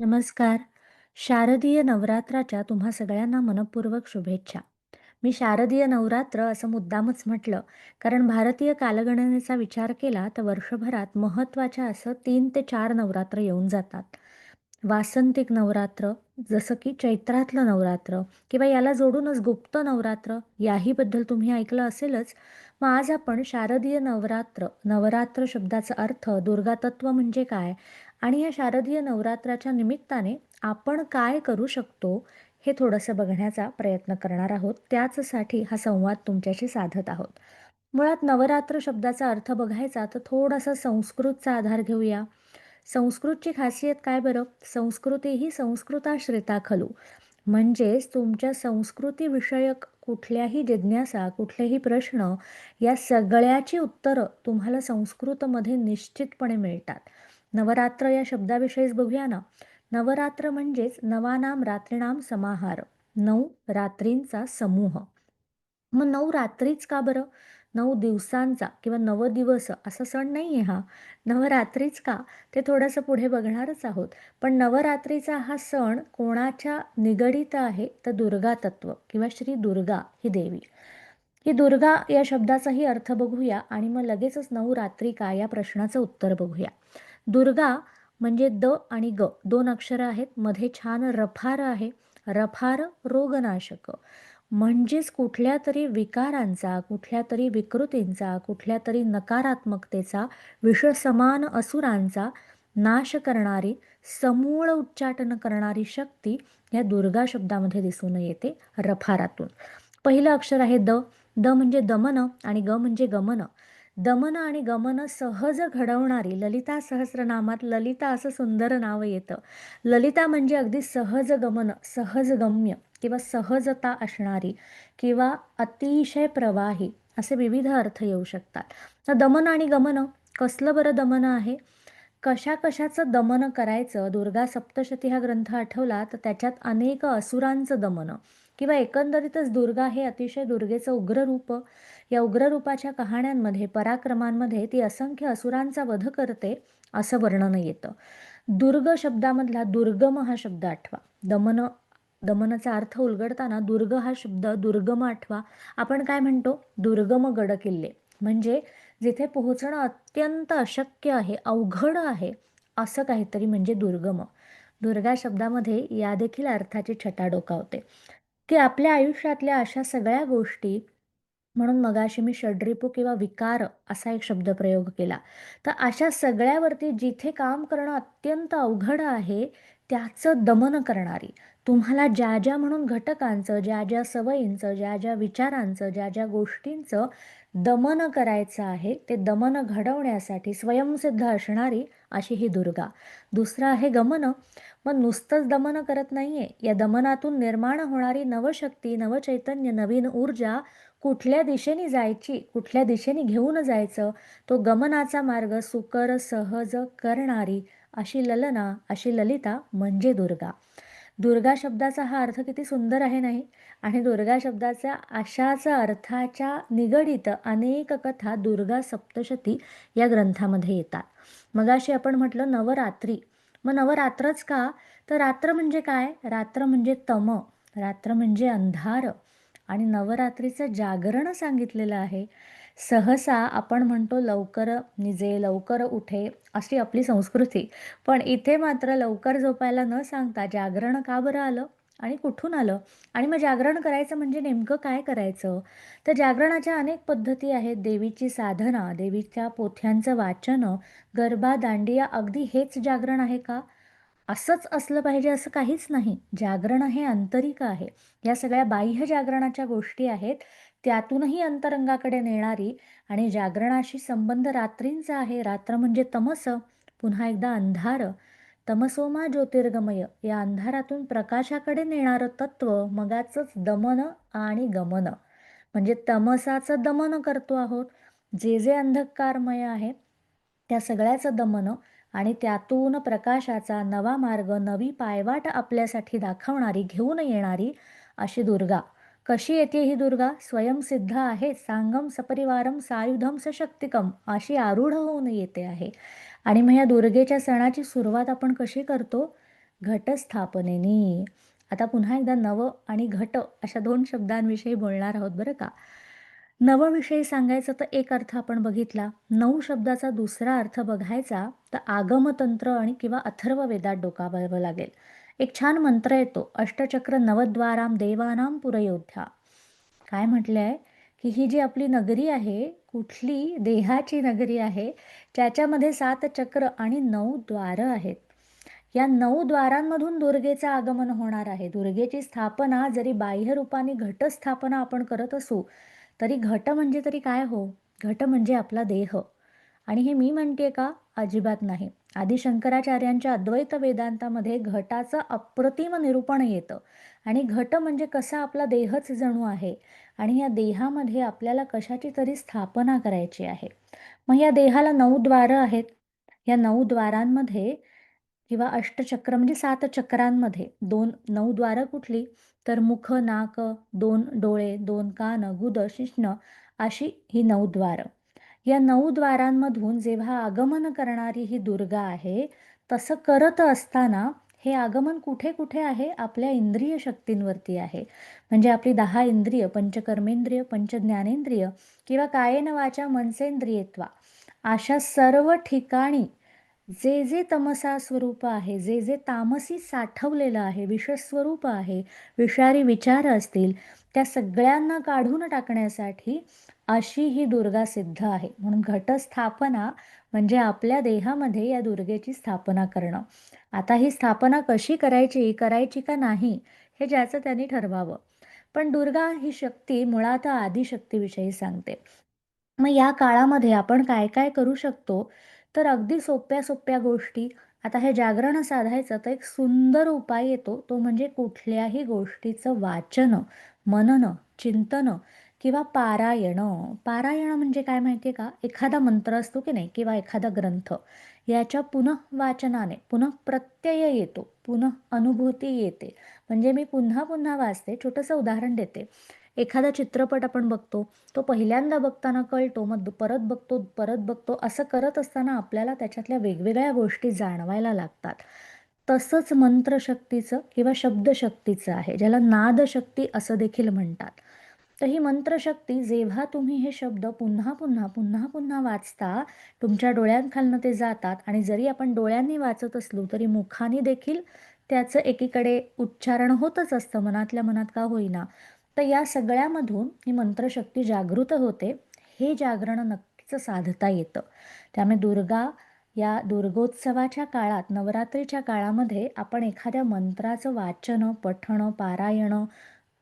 नमस्कार. शारदीय नवरात्राच्या तुम्हा सगळ्यांना मनःपूर्वक शुभेच्छा. मी शारदीय नवरात्र असं मुद्दामच म्हटलं, कारण भारतीय कालगणनेचा विचार केला तर वर्षभरात महत्त्वाच्या असं तीन ते चार नवरात्र येऊन जातात. वासंतिक नवरात्र, जसं की चैत्रातलं नवरात्र किंवा याला जोडूनच गुप्त नवरात्र याहीबद्दल तुम्ही ऐकलं असेलच. मग आज आपण शारदीय नवरात्र, नवरात्र शब्दाचा अर्थ, दुर्गातत्व म्हणजे काय आणि या शारदीय नवरात्राच्या निमित्ताने आपण काय करू शकतो, हे थोडंसं बघण्याचा प्रयत्न करणार आहोत. त्याचसाठी हा संवाद तुमच्याशी साधत आहोत. मुळात नवरात्र शब्दाचा अर्थ बघायचा तर थोडासा संस्कृतचा आधार घेऊया. संस्कृतची खासियत काय बरं? संस्कृती ही संस्कृताश्रिता खलू म्हणजेच तुमच्या संस्कृतीविषयक कुठल्याही जिज्ञासा, कुठलेही प्रश्न या सगळ्याची उत्तरं तुम्हाला संस्कृतमध्ये निश्चितपणे मिळतात. नवरात्र या शब्दाविषयीच बघूया ना. नवरात्र म्हणजेच नवानाम रात्रीणाम समाहार. नऊ रात्रींचा समूह. मग नऊ रात्रीच का बरं? नऊ दिवसांचा किंवा नव दिवस असा सण नाही आहे हा. नवरात्रीच का? ते थोडंसं पुढे बघणारच आहोत. पण नवरात्रीचा हा सण कोणाच्या निगडीत आहे तर दुर्गा तत्व किंवा श्री दुर्गा ही देवी. ही दुर्गा या शब्दाचाही अर्थ बघूया आणि मग लगेचच नऊ रात्री का या प्रश्नाचं उत्तर बघूया. दुर्गा म्हणजे द आणि ग दोन अक्षरं आहेत. मध्ये छान रफार आहे. रफार रोगनाशक. म्हणजेच कुठल्या तरी विकारांचा, कुठल्या तरी विकृतींचा, कुठल्या तरी नकारात्मकतेचा, विषसमान असुरांचा नाश करणारी, समूळ उच्चाटन करणारी शक्ती या दुर्गा शब्दामध्ये दिसून येते रफारातून. पहिलं अक्षर आहे द. द म्हणजे दमन आणि ग म्हणजे गमन. दमन आणि गमन सहज घडवणारी ललिता सहस्रनामात ललिता असं सुंदर नाव येतं. ललिता म्हणजे अगदी सहज गमन, सहजगम्य किंवा सहजता असणारी किंवा अतिशय प्रवाही असे विविध अर्थ येऊ शकतात. तर दमन आणि गमन कसलं बरं दमन आहे? कशा कशाचं दमन करायचं? दुर्गा सप्तशती हा ग्रंथ आठवला तर त्याच्यात अनेक असुरांचं दमन किंवा एकंदरीतच दुर्गा हे अतिशय दुर्गेचं उग्र रूप. या उग्ररूपाच्या कहाण्यांमध्ये, पराक्रमांमध्ये ती असंख्य असुरांचा वध करते असं वर्णन येतं. दुर्ग शब्दामधला दुर्गम हा शब्द आठवा. दमन दमनाचा अर्थ उलगडताना दुर्ग हा शब्द दुर्गम आठवा. आपण काय म्हणतो? दुर्गम गड किल्ले म्हणजे जिथे पोहोचणं अत्यंत अशक्य आहे, अवघड आहे असं काहीतरी म्हणजे दुर्गम. दुर्गा शब्दामध्ये या देखील अर्थाची छटा डोकावते, की आपल्या आयुष्यातल्या अशा सगळ्या गोष्टी म्हणून मगाशी मी षड्रिपू किंवा विकार असा एक शब्दप्रयोग केला. तर अशा सगळ्यावरती जिथे काम करणं अत्यंत अवघड आहे, त्याचं दमन करणारी, तुम्हाला ज्या ज्या म्हणून घटकांचं, ज्या ज्या सवयींचं, ज्या ज्या विचारांचं, ज्या ज्या गोष्टींचं दमन करायचं आहे, ते दमन घडवण्यासाठी स्वयंसिद्ध असणारी अशी ही दुर्गा. दुसरं आहे गमन. मग नुसतंच दमन करत नाहीये. या दमनातून निर्माण होणारी नवशक्ती, नवचैतन्य, नवीन ऊर्जा कुठल्या दिशेने जायची, कुठल्या दिशेने घेऊन जायचं, तो गमनाचा मार्ग सुकर, सहज करणारी अशी ललना, अशी ललिता म्हणजे दुर्गा. दुर्गा शब्दाचा हा अर्थ किती सुंदर आहे नाही? आणि दुर्गा शब्दाच्या अशाच अर्थाच्या निगडीत अनेक कथा दुर्गा सप्तशती या ग्रंथामध्ये येतात. मगाशी आपण म्हटलं नवरात्री. मग नवरात्रच का? तर रात्र म्हणजे काय? रात्र म्हणजे तम, रात्र म्हणजे अंधार आणि नवरात्रीचं जागरण सांगितलेलं आहे. सहसा आपण म्हणतो लवकर निजे, लवकर उठे अशी आपली संस्कृती. पण इथे मात्र लवकर झोपायला न सांगता जागरण का बरं आलं आणि कुठून आलं? आणि मग जागरण करायचं म्हणजे नेमकं काय करायचं? तर जागरणाच्या अनेक पद्धती आहेत. देवीची साधना, देवीच्या पोथ्यांचं वाचन, गरबा, दांडिया अगदी हेच जागरण आहे का? असंच असलं पाहिजे असं काहीच नाही. जागरण हे आंतरिक आहे. या सगळ्या बाह्य जागरणाच्या गोष्टी आहेत. त्यातूनही अंतरंगाकडे नेणारी आणि जागरणाशी संबंध रात्रींचा आहे. रात्र म्हणजे तमस. पुन्हा एकदा अंधार. तमसोमा ज्योतिर्गमय या अंधारातून प्रकाशाकडे नेणारं तत्व मगाचंच दमन आणि गमन. म्हणजे तमसाचं दमन करतो आहोत. जे जे अंधकारमय आहे त्या सगळ्याचं दमन आणि त्यातून प्रकाशाचा नवा मार्ग, नवी पायवाट आपल्यासाठी दाखवणारी, घेऊन येणारी अशी दुर्गा. कशी येते ही दुर्गा? स्वयंसिद्ध आहे. सांगम सपरिवारम सायुधम सशक्तिकम अशी आरूढ होऊन येते आहे. आणि मग या दुर्गेच्या सणाची सुरुवात आपण कशी करतो? घटस्थापनेनी. आता पुन्हा एकदा नव आणि घट अशा दोन शब्दांविषयी बोलणार आहोत बरं का. नवविषयी सांगायचं तर एक अर्थ आपण बघितला. नऊ शब्दाचा दुसरा अर्थ बघायचा तर आगमतंत्र आणि किंवा अथर्व वेदात डोकावावं लागेल. एक छान मंत्र येतो, अष्टचक्र नवद्वाराम देवानाम पुरयोध्या. काय म्हटलंय, की ही जी आपली नगरी आहे, कुठली देहाची नगरी आहे, ज्याच्यामध्ये सात चक्र आणि नऊ द्वारं आहेत. या नऊ द्वारांमधून दुर्गेचं आगमन होणार आहे. दुर्गेची स्थापना जरी बाह्य रूपाने घटस्थापना आपण करत असू, तरी घट म्हणजे तरी काय हो? घट म्हणजे आपला देह. आणि हे मी म्हणते का? अजिबात नाही. आधी शंकराचार्यांच्या अद्वैत वेदांतामध्ये घटाचं अप्रतिम निरूपण येतं आणि घट म्हणजे कसा आपला देहच जणू आहे आणि या देहामध्ये आपल्याला कशाची तरी स्थापना करायची आहे. मग या देहाला नऊ द्वारं आहेत. या नऊ द्वारांमध्ये किंवा अष्टचक्र म्हणजे सात चक्रांमध्ये दोन नऊ द्वारं कुठली? तर मुख, नाक, दोन डोळे, दोन कान, गुद, शिश्न अशी ही नऊ द्वारं. या नऊ द्वारांमधून जेव्हा आगमन करणारी ही दुर्गा आहे, तसं करत असताना हे आगमन कुठे कुठे आहे? आपल्या इंद्रिय शक्तींवरती आहे. म्हणजे आपली दहा इंद्रिय, पंचकर्मेंद्रिय, पंचज्ञानेंद्रिय किंवा कायेन वाचा मनसेंद्रियत्वा अशा सर्व ठिकाणी जे जे तमसा स्वरूप आहे, जे जे तामसी साठवलेलं आहे, विषस्वरूप आहे, विषारी विचार असतील, त्या सगळ्यांना काढून टाकण्यासाठी अशी ही दुर्गा सिद्ध आहे. म्हणून घटस्थापना म्हणजे आपल्या देहामध्ये या दुर्गेची स्थापना करणं. आता ही स्थापना कशी करायची, करायची का नाही, हे ज्याचं त्यांनी ठरवावं. पण दुर्गा ही शक्ती मुळात आदिशक्तीविषयी सांगते. मग या काळामध्ये आपण काय काय करू शकतो? तर अगदी सोप्या सोप्या गोष्टी. आता हे जागरण साधायचं तर एक सुंदर उपाय येतो, तो म्हणजे कुठल्याही गोष्टीचं वाचन, मनन, चिंतन किंवा पारायण. पारायण म्हणजे काय माहिती आहे का? एखादा मंत्र असतो की नाही किंवा एखादा ग्रंथ, याच्या पुनः वाचनाने पुनः प्रत्यय येतो, पुनः अनुभूती येते. म्हणजे मी पुन्हा पुन्हा वाचते. छोटंसं उदाहरण देते. एखादा चित्रपट आपण बघतो, तो पहिल्यांदा बघताना कळतो, मग परत बघतो, परत बघतो, असं करत असताना आपल्याला त्याच्यातल्या वेगवेगळ्या गोष्टी जाणवायला लागतात. तसंच मंत्रशक्तीचं किंवा शब्दशक्तीचं आहे, ज्याला नादशक्ती असं देखील म्हणतात. तर ही मंत्रशक्ती जेव्हा तुम्ही हे शब्द पुन्हा पुन्हा, पुन्हा पुन्हा वाचता, तुमच्या डोळ्यांखालनं ते जातात आणि जरी आपण डोळ्यांनी वाचत असलो, तरी मुखाने देखील त्याचं एकीकडे उच्चारण होतच असतं, मनातल्या मनात का होईना. तर या सगळ्यामधून ही मंत्रशक्ती जागृत होते. हे जागरण नक्कीच साधता येतं. त्यामुळे दुर्गा या दुर्गोत्सवाच्या काळात, नवरात्रीच्या काळामध्ये आपण एखाद्या मंत्राचं वाचन, पठण, पारायण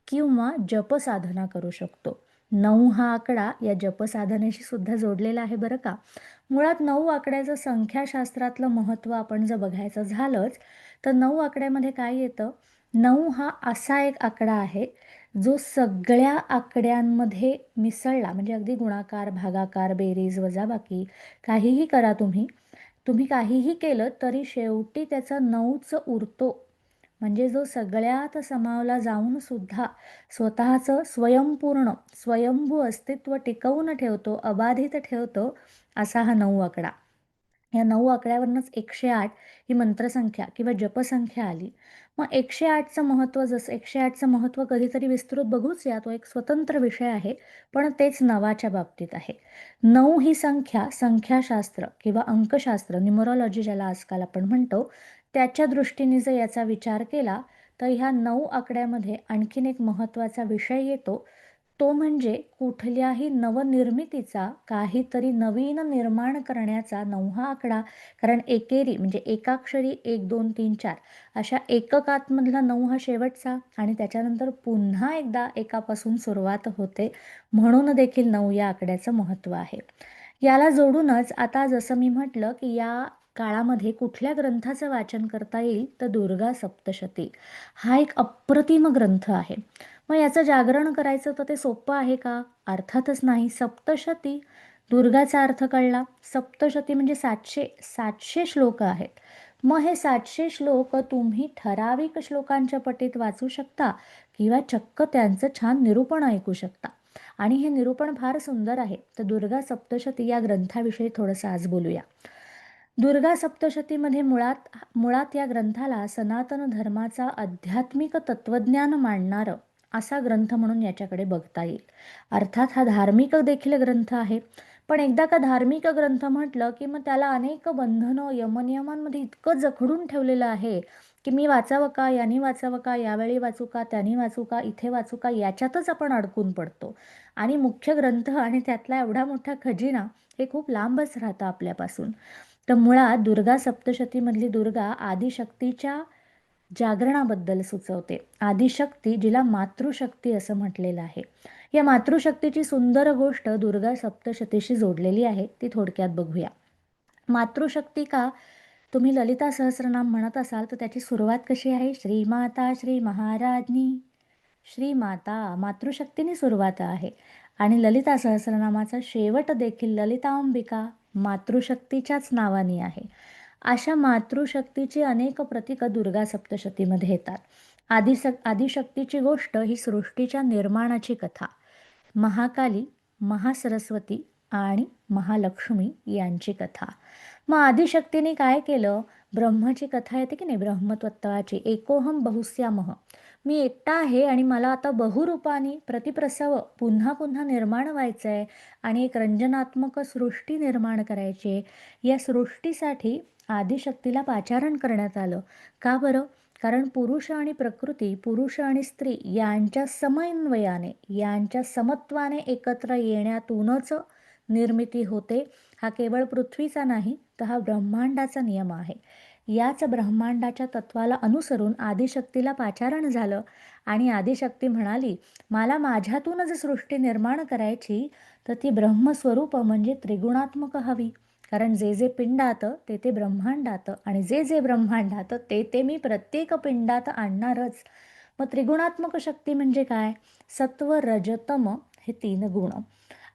किंवा जपसाधना करू शकतो. नऊ हा आकडा या जपसाधनेशी सुद्धा जोडलेला आहे बरं का. मुळात नऊ आकड्याचं संख्याशास्त्रातलं महत्त्व आपण जर बघायचं झालंच, तर नऊ आकड्यामध्ये काय येतं? नऊ हा असा एक आकडा आहे, जो सगळ्या आकड्यांमध्ये मिसळला म्हणजे अगदी गुणाकार, भागाकार, बेरीज, वजाबाकी काहीही करा तुम्ही. तुम्ही काहीही केलं तरी शेवटी त्याचा नऊच उरतो. म्हणजे जो सगळ्यात समावला जाऊन सुद्धा स्वतःचं स्वयंपूर्ण, स्वयंभू अस्तित्व टिकवून ठेवतो, अबाधित ठेवतो, असा हा नऊ आकडा. या नऊ आकड्यावरनच एकशे आठ ही मंत्रसंख्या किंवा जपसंख्या आली. मग एकशे आठचं महत्त्व जसं एकशे आठचं महत्त्व कधीतरी विस्तृत बघूच या, तो एक स्वतंत्र विषय आहे. पण तेच नवाच्या बाबतीत आहे. नऊ ही संख्या संख्याशास्त्र किंवा अंकशास्त्र, न्युमरॉलॉजी ज्याला आजकाल आपण म्हणतो, त्याच्या दृष्टीने जर याचा विचार केला, तर ह्या नऊ आकड्यामध्ये आणखीन एक महत्त्वाचा विषय येतो. तो म्हणजे कुठल्याही नवनिर्मितीचा, काहीतरी नवीन निर्माण करण्याचा नऊ हा आकडा. कारण एकेरी म्हणजे एकाक्षरी एक, दोन, तीन, चार अशा एककातमधला नऊ हा शेवटचा आणि त्याच्यानंतर पुन्हा एकदा एकापासून सुरुवात होते. म्हणून देखील नऊ या आकड्याचं महत्त्व आहे. याला जोडूनच आता जसं मी म्हटलं, की या काळामध्ये कुठल्या ग्रंथाचं वाचन करता येईल? तर दुर्गा सप्तशती. हा एक अप्रतिम ग्रंथ आहे. मग याचं जागरण करायचं तर ते सोपं आहे का? अर्थातच नाही. सप्तशती, दुर्गाचा अर्थ कळला. सप्तशती म्हणजे सातशे, सातशे श्लोक आहेत. मग हे सातशे श्लोक तुम्ही ठराविक श्लोकांच्या पटीत वाचू शकता किंवा चक्क त्यांचं छान निरूपण ऐकू शकता. आणि हे निरूपण फार सुंदर आहे. तर दुर्गा सप्तशती या ग्रंथाविषयी थोडंसं आज बोलूया. दुर्गा सप्तशतीमध्ये मुळात मुळात या ग्रंथाला सनातन धर्माचा आध्यात्मिक तत्त्वज्ञान मांडणारं असा ग्रंथ म्हणून याच्याकडे बघता येईल. अर्थात हा धार्मिक देखील ग्रंथ आहे. पण एकदा का धार्मिक ग्रंथ म्हटलं की मग त्याला अनेक बंधनं यमनियमांमध्ये इतकं जखडून ठेवलेलं आहे की मी वाचावं का यांनी वाचावं का यावेळी वाचू का त्याने वाचू का इथे वाचू का याच्यातच आपण अडकून पडतो. आणि मुख्य ग्रंथ आणि त्यातला एवढा मोठा खजिना हे खूप लांबच राहतं आपल्यापासून. तर मुळात दुर्गा सप्तशतीमधली दुर्गा आदिशक्तीच्या जागरणाबद्दल सुचवते. आदिशक्ती जिला मातृशक्ती असं म्हटलेलं आहे. या मातृशक्तीची सुंदर गोष्ट दुर्गा सप्तशतीशी जोडलेली आहे. ती थोडक्यात बघूया. मातृशक्ती का? तुम्ही ललिता सहस्रनाम म्हणत असाल तर त्याची सुरुवात कशी आहे? श्रीमाता श्री महाराजनी श्रीमाता मातृशक्तीने सुरुवात आहे. आणि ललिता सहस्रनामाचा शेवट देखील ललितांबिका मातृशक्तीच्याच नावाने आहे. अशा मातृशक्तीची अनेक प्रतीक दुर्गा सप्तशतीमध्ये येतात. आदिशक आदिशक्तीची गोष्ट ही सृष्टीच्या निर्माणाची कथा. महाकाली महासरस्वती आणि महालक्ष्मी यांची कथा. मग आदिशक्तीने काय केलं? ब्रह्माची कथा येते की नाही? ब्रह्मतत्वाची. एकोहम बहुस्यामह. मी एकटा आहे आणि मला आता बहुरूपाने प्रतिप्रसव पुन्हा पुन्हा निर्माण व्हायचं आहे आणि एक रंजनात्मक सृष्टी निर्माण करायची आहे. या सृष्टीसाठी आदिशक्तीला पाचारण करण्यात आलं. का बरं? कारण पुरुष आणि प्रकृती पुरुष आणि स्त्री यांच्या समन्वयाने यांच्या समत्वाने एकत्र येण्यातूनच निर्मिती होते हा केवळ पृथ्वीचा नाही तर हा ब्रह्मांडाचा नियम आहे. याच ब्रह्मांडाच्या तत्वाला अनुसरून आदिशक्तीला पाचारण झालं आणि आदिशक्ती म्हणाली मला माझ्यातूनच सृष्टी निर्माण करायची तर ती ब्रह्मस्वरूप म्हणजे त्रिगुणात्मक हवी. कारण जे जे पिंडात ते ते ब्रह्मांडात आणि जे जे ब्रह्मांडात ते ते मी प्रत्येक पिंडात आणणारच. मग त्रिगुणात्मक शक्ती म्हणजे काय? सत्व रजतम हे तीन गुण.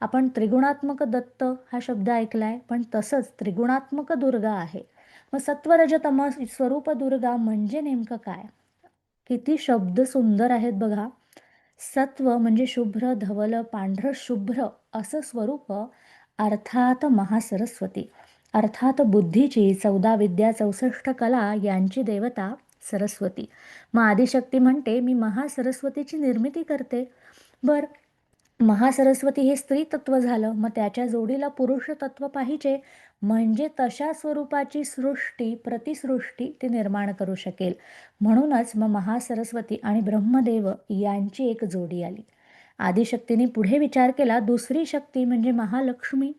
आपण त्रिगुणात्मक दत्त हा शब्द ऐकलाय पण तसंच त्रिगुणात्मक दुर्गा आहे. मग सत्वरजतम स्वरूप दुर्गा म्हणजे नेमकं काय? किती शब्द सुंदर आहेत बघा. सत्व म्हणजे शुभ्र धवल पांढरं शुभ्र असं स्वरूप अर्थात महासरस्वती. अर्थात बुद्धीची चौदा विद्या चौसष्ट कला यांची देवता सरस्वती. मग आदिशक्ती म्हणते मी महासरस्वतीची निर्मिती करते. बर. महासरस्वती हे स्त्री तत्व झालं. मग त्याच्या जोडीला पुरुष तत्व पाहिजे. म्हणजे तशा स्वरूपाची सृष्टी प्रतिसृष्टी ती निर्माण करू शकेल. म्हणूनच मग महासरस्वती आणि ब्रह्मदेव यांची एक जोडी आली. आदिशक्तीने पुढे विचार केला दुसरी शक्ती म्हणजे महालक्ष्मी.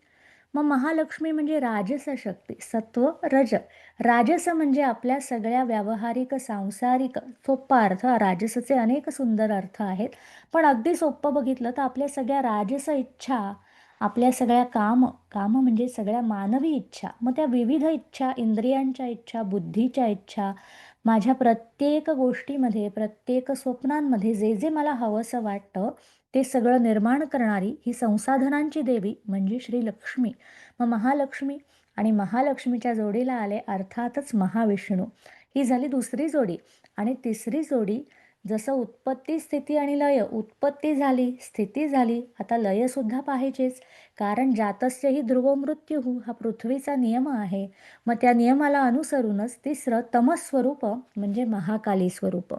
मग महालक्ष्मी म्हणजे राजस शक्ती सत्व रज. राजस म्हणजे आपल्या सगळ्या व्यावहारिक सांसारिक सोप्पा अर्थ राजसचे अनेक सुंदर अर्थ आहेत. पण अगदी सोप्पं बघितलं तर आपल्या सगळ्या राजस इच्छा आपल्या सगळ्या काम काम म्हणजे सगळ्या मानवी इच्छा. मग त्या विविध इच्छा इंद्रियांच्या इच्छा बुद्धीच्या इच्छा माझ्या प्रत्येक गोष्टीमध्ये प्रत्येक स्वप्नांमध्ये जे जे मला हवंसं वाटतं ते सगळं निर्माण करणारी ही संसाधनांची देवी म्हणजे श्री लक्ष्मी. मग महालक्ष्मी आणि महालक्ष्मीच्या जोडीला आले अर्थातच महाविष्णू. ही झाली दुसरी जोडी आणि तिसरी जोडी जसं उत्पत्ती स्थिती आणि लय. उत्पत्ती झाली स्थिती झाली आता लयसुद्धा पाहिजेच कारण जातस्यही ध्रुव मृत्यू हा पृथ्वीचा नियम आहे. मग त्या नियमाला अनुसरूनच तिसरं तमस्वरूप म्हणजे महाकाली स्वरूप.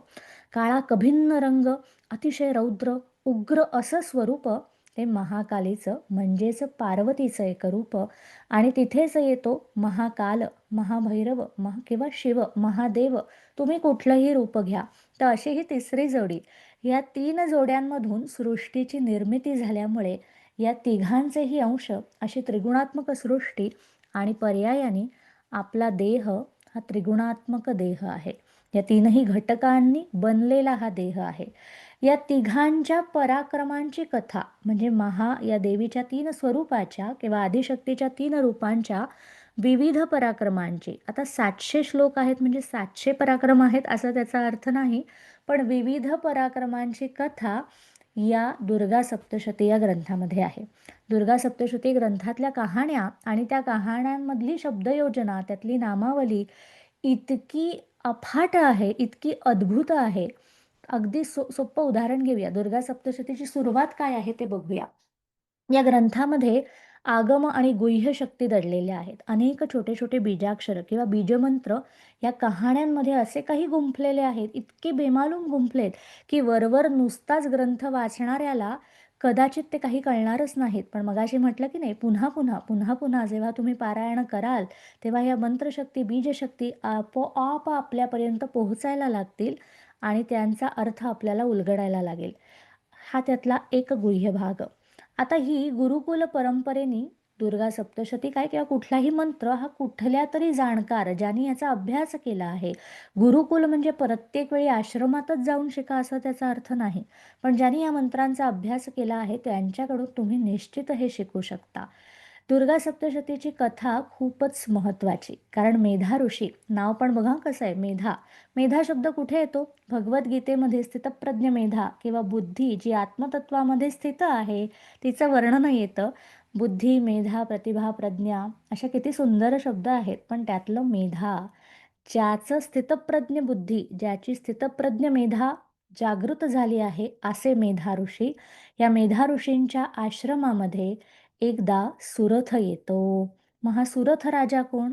काळा कभिन्न रंग अतिशय रौद्र उग्र असं स्वरूप ते महाकालीचं म्हणजेच पार्वतीचं एक रूप आणि तिथेच येतो महाकाल महाभैरव महा किंवा शिव महादेव. तुम्ही कुठलंही रूप घ्या. तर अशी ही तिसरी जोडी. या तीन जोड्यांमधून सृष्टीची निर्मिती झाल्यामुळे या तिघांचेही अंश अशी त्रिगुणात्मक सृष्टी आणि पर्यायाने आपला देह हा त्रिगुणात्मक देह आहे. या तीनही घटकांनी बनलेला हा देह आहे. या तिघांच्या पराक्रमांची कथा म्हणजे महा या देवीच्या तीन स्वरूपाच्या किंवा आदिशक्तीच्या तीन रूपांच्या विविध पराक्रमांची. आता सातशे श्लोक आहेत म्हणजे सातशे पराक्रम आहेत असा त्याचा अर्थ नाही पण विविध पराक्रमांची कथा या दुर्गा सप्तशती या ग्रंथामध्ये आहे. दुर्गा सप्तशती ग्रंथातल्या कहाण्या आणि त्या कहाण्यांमधली शब्दयोजना त्यातली नामावली इतकी अफाट आहे इतकी अद्भुत आहे अगदी सो सोपं उदाहरण घेऊया. दुर्गा सप्तशतीची सुरुवात काय आहे ते बघूया. या ग्रंथामध्ये आगम आणि गुह्य शक्ती दडलेल्या आहेत. अनेक छोटे छोटे बीजाक्षर किंवा बीजमंत्र या कहाण्यांमध्ये असे काही गुंफलेले आहेत. इतके बेमालूम गुंफलेत की वरवर नुसताच ग्रंथ वाचणाऱ्याला कदाचित ते काही कळणारच नाहीत. पण मगाशी म्हटलं की नाही पुन्हा पुन्हा पुन्हा पुन्हा जेव्हा तुम्ही पारायण कराल तेव्हा या मंत्रशक्ती बीजशक्ती आपोआप आपल्यापर्यंत पोहोचायला लागतील. आणि त्यांचा अर्थ आपल्याला उलगडायला लागेल. हा त्यातला एक गुह्य भाग. आता ही गुरुकुल परंपरेने दुर्गा सप्तशती काय किंवा कुठलाही मंत्र हा कुठल्या तरी जाणकार ज्यांनी याचा अभ्यास केला आहे. गुरुकुल म्हणजे प्रत्येक वेळी आश्रमातच जाऊन शिका असं त्याचा अर्थ नाही. पण ज्यांनी या मंत्रांचा अभ्यास केला आहे त्यांच्याकडून तुम्ही निश्चित हे शिकू शकता. दुर्गा सप्तशतीची कथा खूपच महत्त्वाची. कारण मेधा ऋषी नाव पण बघा कसं आहे मेधा. मेधा शब्द कुठे येतो? भगवद्गीतेमध्ये स्थितप्रज्ञ मेधा किंवा बुद्धी जी आत्मतत्वामध्ये स्थित आहे तिचं वर्णन येतं. बुद्धी मेधा प्रतिभा प्रज्ञा अशा किती सुंदर शब्द आहेत पण त्यातलं मेधा ज्याचं स्थितप्रज्ञ बुद्धी ज्याची स्थितप्रज्ञ मेधा जागृत झाली आहे असे मेधा ऋषी. या मेधा ऋषींच्या आश्रमामध्ये एकदा सुरथ येतो. मग हा सुरथ राजा कोण?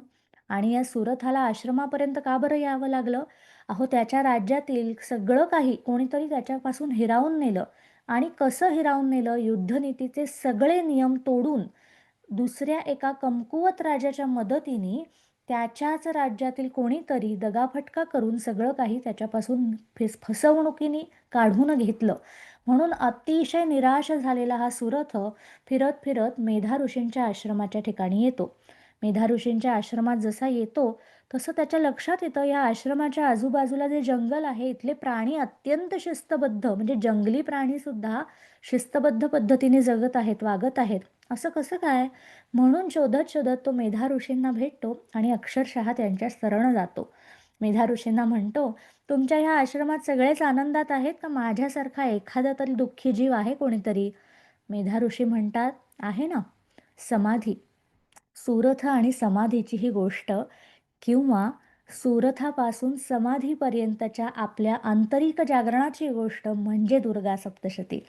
आणि या सुरथाला आश्रमापर्यंत का बरं यावं लागलं? अहो त्याच्या राज्यातील सगळं काही कोणीतरी त्याच्यापासून हिरावून नेलं. आणि कसं हिरावून नेलं? युद्धनीतीचे सगळे नियम तोडून दुसऱ्या एका कमकुवत राजाच्या मदतीने त्याच्याच राज्यातील कोणीतरी दगाफटका करून सगळं काही त्याच्यापासून फेस फसवणुकीने काढून घेतलं. म्हणून अतिशय निराश झालेला हा सुरथ फिरत फिरत मेधा ऋषींच्या आश्रमाच्या ठिकाणी येतो. मेधा ऋषींच्या आश्रमात जसा येतो तसं त्याच्या लक्षात येतं या आश्रमाच्या आजूबाजूला जे जंगल आहे इथले प्राणी अत्यंत शिस्तबद्ध म्हणजे जंगली प्राणीसुद्धा शिस्तबद्ध पद्धतीने जगत आहेत वागत आहेत. असं कसं काय? म्हणून शोधत शोधत तो मेधा ऋषींना भेटतो आणि अक्षरशः त्यांच्या शरण जातो. मेधा ऋषींना म्हणतो तुमच्या ह्या आश्रमात सगळेच आनंदात आहेत का? माझ्यासारखा एखादा तरी दुःखी जीव आहे कोणीतरी? मेधा ऋषी म्हणतात आहे ना? समाधी. सुरथ आणि समाधीची ही गोष्ट किंवा सुरथापासून समाधीपर्यंतच्या आपल्या आंतरिक जागरणाची गोष्ट म्हणजे दुर्गा सप्तशती.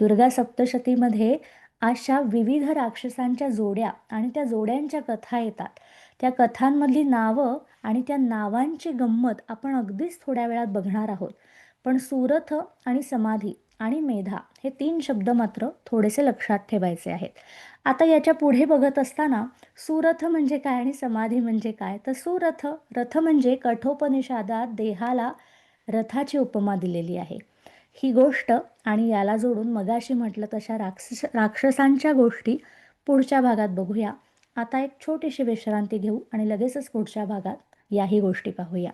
दुर्गा सप्तशतीमध्ये अशा विविध राक्षसांच्या जोड्या आणि त्या जोड्यांच्या कथा येतात. त्या कथांमधली नावं आणि त्या नावांची गंमत आपण अगदीच थोड्या वेळात बघणार आहोत. पण सुरथ आणि समाधी आणि मेधा हे तीन शब्द मात्र थोडेसे लक्षात ठेवायचे आहेत. आता याच्यापुढे बघत असताना सुरथ म्हणजे काय आणि समाधी म्हणजे काय? तर सुरथ रथ म्हणजे कठोपनिषादात देहाला रथाची उपमा दिलेली आहे. ही गोष्ट आणि याला जोडून मगाशी म्हटलं तशा राक्षस राक्षसांच्या गोष्टी पुढच्या भागात बघूया. आता एक छोटीशी विश्रांती घेऊ आणि लगेचच पुढच्या भागात याही गोष्टी पाहूया.